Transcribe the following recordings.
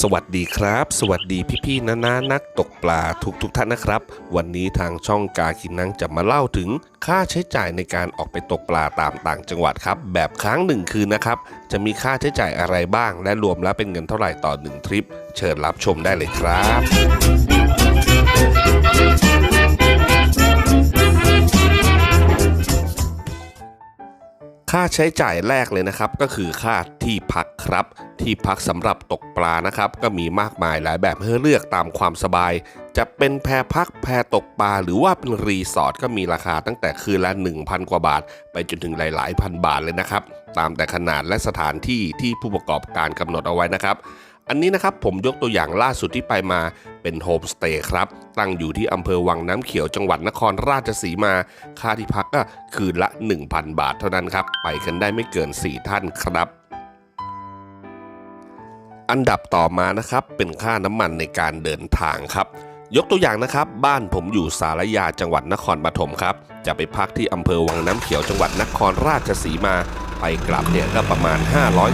สวัสดีครับ สวัสดีพี่ๆนานานักตกปลาทุกทุกท่านนะครับ วันนี้ทางช่องกากินนังจะมาเล่าถึงค่าใช้จ่ายในการออกไปตกปลาตามต่างจังหวัดครับ แบบค้างหนึ่งคืนนะครับ จะมีค่าใช้จ่ายอะไรบ้าง และรวมแล้วเป็นเงินเท่าไหร่ต่อหนึ่งทริป เชิญรับชมได้เลยครับ ใช้จ่ายแรกเลยนะครับ ก็คือค่าที่พักครับ ที่พักสำหรับตกปลานะครับ ก็มีมากมายหลายแบบให้เลือกตามความสบาย จะเป็นแพพักแพตกปลาหรือว่าเป็นรีสอร์ทก็มีราคาตั้งแต่คืนละ 1,000 กว่าบาท ไปจนถึงหลายๆ พันบาทเลยนะครับ ตามแต่ขนาดและสถานที่ที่ผู้ประกอบการกำหนดเอาไว้นะครับ อันนี้นะครับผมยกตัวอย่างล่าสุดที่ไปมาเป็นโฮมสเตย์ครับ ตั้งอยู่ที่อำเภอวังน้ำเขียวจังหวัดนครราชสีมา ค่าที่พักก็คืนละ 1,000 บาทเท่านั้นครับ ไปกันได้ไม่เกิน 4 ท่านครับอันดับต่อมานะครับเป็นค่าน้ำมันในการเดินทางครับ ยกตัวอย่างนะครับ บ้านผมอยู่สารยาจังหวัดนครปฐมครับ จะไปพักที่อำเภอวังน้ำเขียวจังหวัดนครราชสีมา ไปกลับเนี่ยก็ประมาณ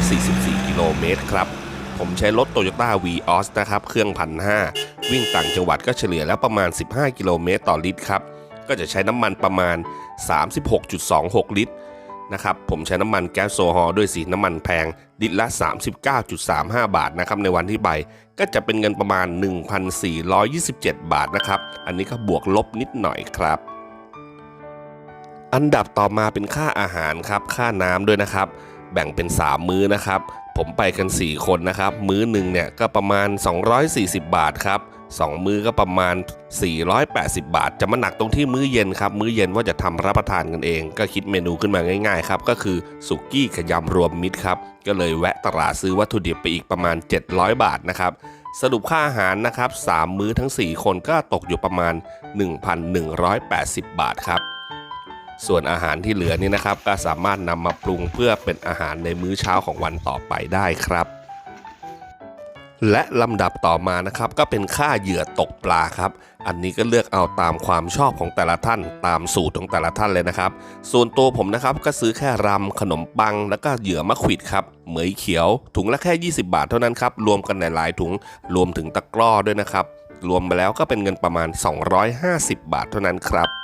544 กิโลเมตรครับ ผมใช้รถ Toyota v ีออสนะครับ เครื่องพันห้าวิ่งต่างจังหวัดก็เฉลี่ยแล้วประมาณ 15 กิโลเมตรต่อลิตรครับ ก็จะใช้น้ำมันประมาณ 36.26 ลิตรนะครับผมใช้น้ำมันแก๊สโซฮอล์ด้วยสีน้ำมันแพง ลิตรละ 39.35 บาทนะครับในวันที่ไปก็จะเป็นเงินประมาณ 1,427 บาทนะครับ อันนี้ก็บวกลบนิดหน่อยครับ อันดับต่อมาเป็นค่าอาหารครับ ค่าน้ำด้วยนะครับ แบ่งเป็น 3 มื้อนะครับ ผมไปกัน 4 คนนะครับ มื้อหนึ่งเนี่ยก็ประมาณ 240 บาทครับ2มื้อก็ประมาณ 480 บาท จะมาหนักตรงที่มื้อเย็นครับ มื้อเย็นว่าจะทำรับประทานกันเอง ก็คิดเมนูขึ้นมาง่ายๆครับ ก็คือสุกี้ขยำรวมมิตรครับ ก็เลยแวะตลาดซื้อวัตถุดิบไปอีกประมาณ 700 บาทนะครับ สรุปค่าอาหารนะครับ 3 มื้อทั้ง 4 คนก็ตกอยู่ประมาณ 1,180 บาทครับ ส่วนอาหารที่เหลือนี่นะครับ ก็สามารถนำมาปรุงเพื่อเป็นอาหารในมื้อเช้าของวันต่อไปได้ครับและลำดับต่อมานะครับก็เป็นค่าเหยื่อตกปลาครับ อันนี้ก็เลือกเอาตามความชอบของแต่ละท่าน ตามสูตรของแต่ละท่านเลยนะครับ ส่วนตัวผมนะครับก็ซื้อแค่รำขนมปัง แล้วก็เหยื่อมะขวิดครับเหมยเขียวถุงละแค่ 20 บาทเท่านั้นครับ รวมกันหลายๆถุงรวมถึงตะกร้อด้วยนะครับ รวมไปแล้วก็เป็นเงินประมาณ 250 บาทเท่านั้นครับ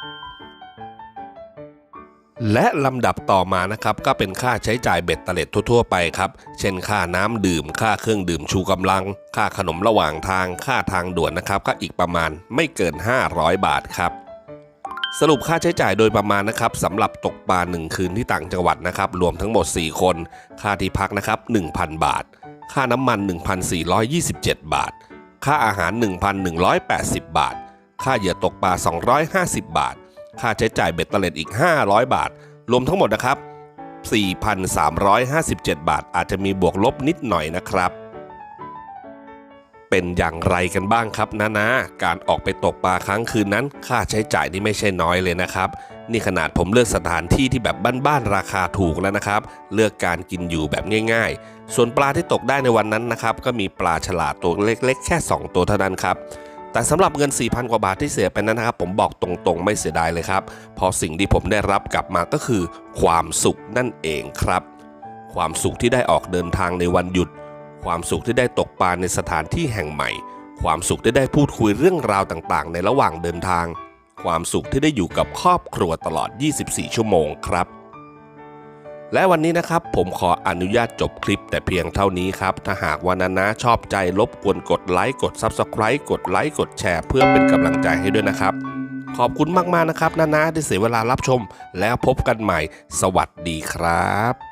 และลำดับต่อมานะครับก็เป็นค่าใช้จ่ายเบ็ดเตล็ดทั่ว ๆ ไปครับ เช่นค่าน้ำดื่ม ค่าเครื่องดื่มชูกำลัง ค่าขนมระหว่างทาง ค่าทางด่วนนะครับก็อีกประมาณไม่เกิน 500 บาทครับสรุปค่าใช้จ่ายโดยประมาณนะครับสำหรับตกปลา1คืนที่ต่างจังหวัดนะครับรวมทั้งหมด 4 คน ค่าที่พักนะครับ 1,000 บาท ค่าน้ำมัน 1,427 บาท ค่าอาหาร 1,180 บาท ค่าเหยื่อตกปลา 250 บาท ค่าใช้จ่ายเบ็ดเตล็ดอีก 500 บาท รวมทั้งหมดนะครับ 4,357 บาท อาจจะมีบวกลบนิดหน่อยนะครับ เป็นอย่างไรกันบ้างครับนะนะ การออกไปตกปลาครั้งคืนนั้น ค่าใช้จ่ายนี่ไม่ใช่น้อยเลยนะครับ นี่ขนาดผมเลือกสถานที่ที่แบบบ้านๆราคาถูกแล้วนะครับ เลือกการกินอยู่แบบง่าย ๆ ส่วนปลาที่ตกได้ในวันนั้นนะครับ ก็มีปลาฉลาดตัวเล็ก ๆ แค่ 2 ตัวเท่านั้นครับ แต่สำหรับเงิน 4,000 กว่าบาทที่เสียไปนั้นนะครับ ผมบอกตรงๆ ไม่เสียดายเลยครับเพราะสิ่งที่ผมได้รับกลับมาก็คือ ความสุขนั่นเองครับ ความสุขที่ได้ออกเดินทางในวันหยุด ความสุขที่ได้ตกปลาในสถานที่แห่งใหม่ ความสุขที่ได้พูดคุยเรื่องราวต่างๆ ในระหว่างเดินทาง ความสุขที่ได้อยู่กับครอบครัวตลอด 24 ชั่วโมงครับ และวันนี้นะครับผมขออนุญาตจบคลิปแต่เพียงเท่านี้ครับ ถ้าหากว่านานะชอบใจรบกวนกดไลค์กด Subscribe กดไลค์กดแชร์เพื่อเป็นกำลังใจให้ด้วยนะครับ ขอบคุณมากๆนะครับนานาที่เสียเวลารับชม แล้วพบกันใหม่ สวัสดีครับ